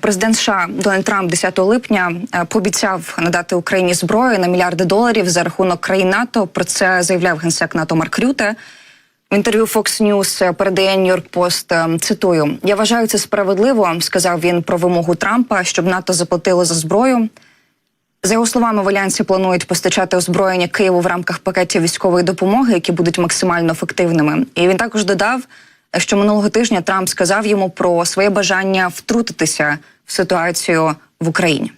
Президент США Дональд Трамп 10 липня е, пообіцяв надати Україні зброю на мільярди доларів за рахунок країн НАТО. Про це заявляв генсек НАТО Марк Рюте. В інтерв'ю Fox News передає Нью-Йорк Пост. е, Цитую: Я вважаю це справедливо. Сказав він про вимогу Трампа, щоб НАТО заплатило за зброю. За його словами, в альянсі планують постачати озброєння Києву в рамках пакетів військової допомоги, які будуть максимально ефективними. І він також додав, що минулого тижня Трамп сказав йому про своє бажання втрутитися в ситуацію в Україні.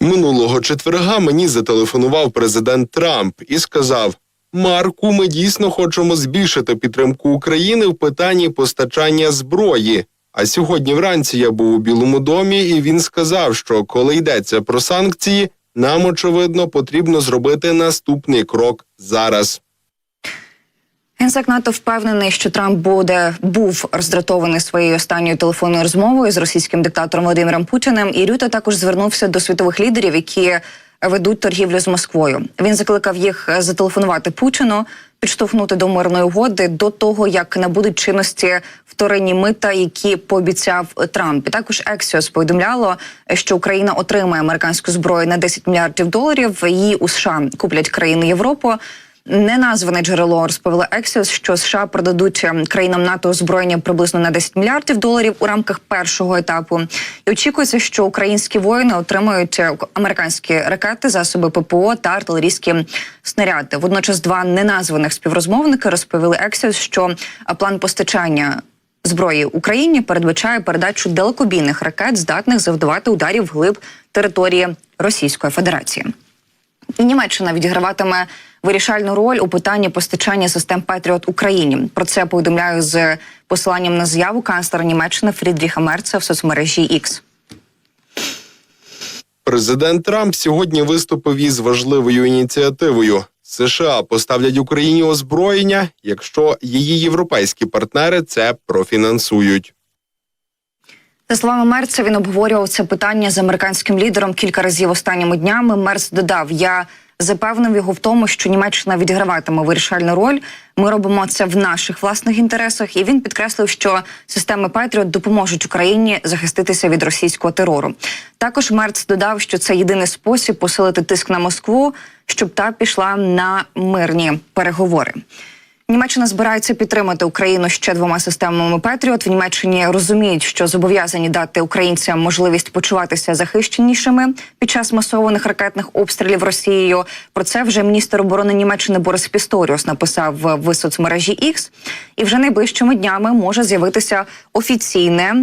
Минулого четверга мені зателефонував президент Трамп і сказав: Марку, ми дійсно хочемо збільшити підтримку України в питанні постачання зброї. А сьогодні вранці я був у Білому домі, і він сказав, що коли йдеться про санкції, нам очевидно потрібно зробити наступний крок зараз. Генсек НАТО впевнений, що Трамп буде був роздратований своєю останньою телефонною розмовою з російським диктатором Володимиром Путіним. І Рюта також звернувся до світових лідерів, які ведуть торгівлю з Москвою. Він закликав їх зателефонувати Путіну, підштовхнути до мирної угоди до того, як набудуть чинності вторинні мита, які пообіцяв Трамп. І також Ексіос повідомляло, що Україна отримає американську зброю на 10 мільярдів доларів. Її у США куплять країни Європи. Неназване джерело розповіло Ексіос, що США продадуть ем, країнам НАТО озброєння приблизно на 10 мільярдів доларів у рамках першого етапу. І очікується, що українські воїни отримають е, американські ракети, засоби ППО та артилерійські снаряди. Водночас два неназваних співрозмовники розповіли Ексіос, що е, план постачання. Зброї Україні передбачає передачу далекобійних ракет, здатних завдавати ударів вглиб території Російської Федерації. Німеччина відіграватиме вирішальну роль у питанні постачання систем Петріот Україні. Про це повідомляю з посиланням на заяву канцлера Німеччини Фрідріха Мерца в соцмережі X. Президент Трамп сьогодні виступив із важливою ініціативою. США поставлять Україні озброєння, якщо її європейські партнери це профінансують. За словами Мерца, він обговорював це питання з американським лідером кілька разів останніми днями. Мерц додав: я запевнив його в тому, що Німеччина відіграватиме вирішальну роль. Ми робимо це в наших власних інтересах. І він підкреслив, що системи Петріот допоможуть Україні захиститися від російського терору. Також Мерц додав, що це єдиний спосіб посилити тиск на Москву, щоб та пішла на мирні переговори. Німеччина збирається підтримати Україну ще двома системами Петріот. В Німеччині розуміють, що зобов'язані дати українцям можливість почуватися захищенішими під час масованих ракетних обстрілів Росією. Про це вже міністр оборони Німеччини Борис Пісторіус написав в- соцмережі X. І вже найближчими днями може з'явитися офіційне.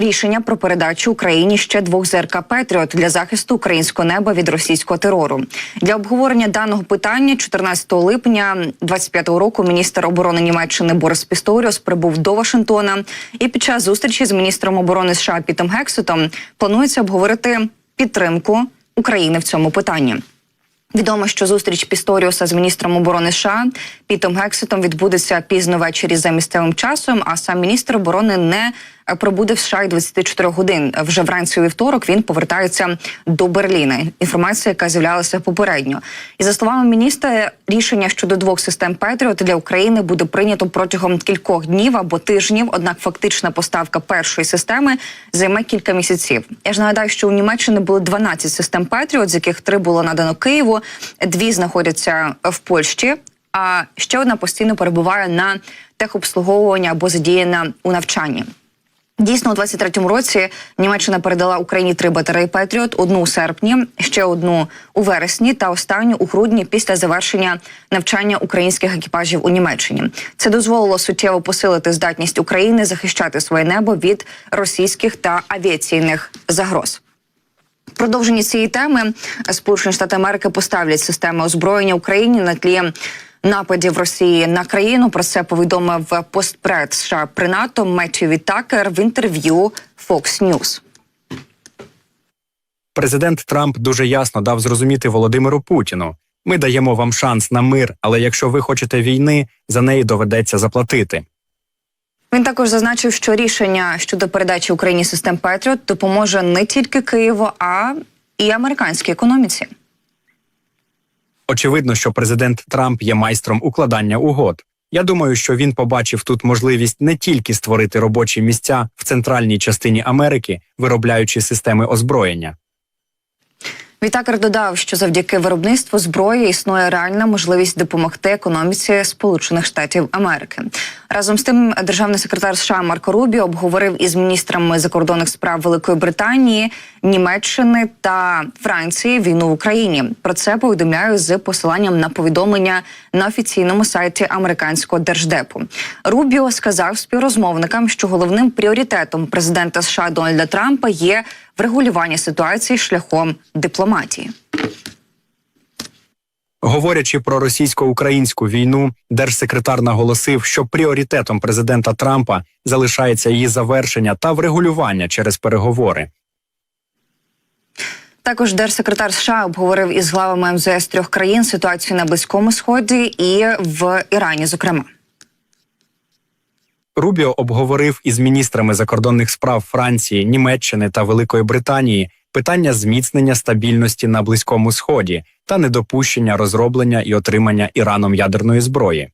Рішення про передачу Україні ще двох ЗРК Петріот для захисту українського неба від російського терору. Для обговорення даного питання 14 липня 25 року міністр оборони Німеччини Борис Пісторіус прибув до Вашингтона. І під час зустрічі з міністром оборони США Пітом Гексетом планується обговорити підтримку України в цьому питанні. Відомо, що зустріч Пісторіуса з міністром оборони США Пітом Гексетом відбудеться пізно ввечері за місцевим часом. А сам міністр оборони не пробуде в США 24 годин. Вже вранці у вівторок він повертається до Берліна. Інформація, яка з'являлася попередньо, і за словами міністра, рішення щодо двох систем Петріот для України буде прийнято протягом кількох днів або тижнів. Однак фактична поставка першої системи займе кілька місяців. Я ж нагадаю, що у Німеччині були 12 систем Петріот, з яких три було надано Києву, дві знаходяться в Польщі. А ще одна постійно перебуває на техобслуговуванні або задіяна у навчанні. Дійсно, у 23-му році Німеччина передала Україні три батареї Петріот: одну у серпні, ще одну у вересні та останню у грудні після завершення навчання українських екіпажів у Німеччині. Це дозволило суттєво посилити здатність України захищати своє небо від російських та авіаційних загроз. В Продовженні цієї теми Сполучені Штати Америки поставлять системи озброєння Україні на тлі нападів Росії на країну. Про це повідомив постпред США при НАТО Меттью Вітакер в інтерв'ю Fox News. Президент Трамп дуже ясно дав зрозуміти Володимиру Путіну: ми даємо вам шанс на мир, але якщо ви хочете війни, за неї доведеться заплатити. Він також зазначив, що рішення щодо передачі Україні систем Петріот допоможе не тільки Києву, а і американській економіці. Очевидно, що президент Трамп є майстром укладання угод. Я думаю, що він побачив тут можливість не тільки створити робочі місця в центральній частині Америки, виробляючи системи озброєння. Відтакер додав, що завдяки виробництву зброї існує реальна можливість допомогти економіці Сполучених Штатів Америки. Разом з тим, державний секретар США Марко Рубі обговорив із міністрами закордонних справ Великої Британії, Німеччини та Франції війну в Україні. Про це повідомляю з посиланням на повідомлення на офіційному сайті американського держдепу. Рубіо сказав співрозмовникам, що головним пріоритетом президента США Дональда Трампа є врегулювання ситуації шляхом дипломатії. Говорячи про російсько-українську війну, держсекретар наголосив, що пріоритетом президента Трампа залишається її завершення та врегулювання через переговори. Також держсекретар США обговорив із главами МЗС трьох країн ситуацію на близькому сході і в Ірані, зокрема. Рубіо обговорив із міністрами закордонних справ Франції, Німеччини та Великої Британії питання зміцнення стабільності на близькому сході та недопущення розроблення і отримання Іраном ядерної зброї.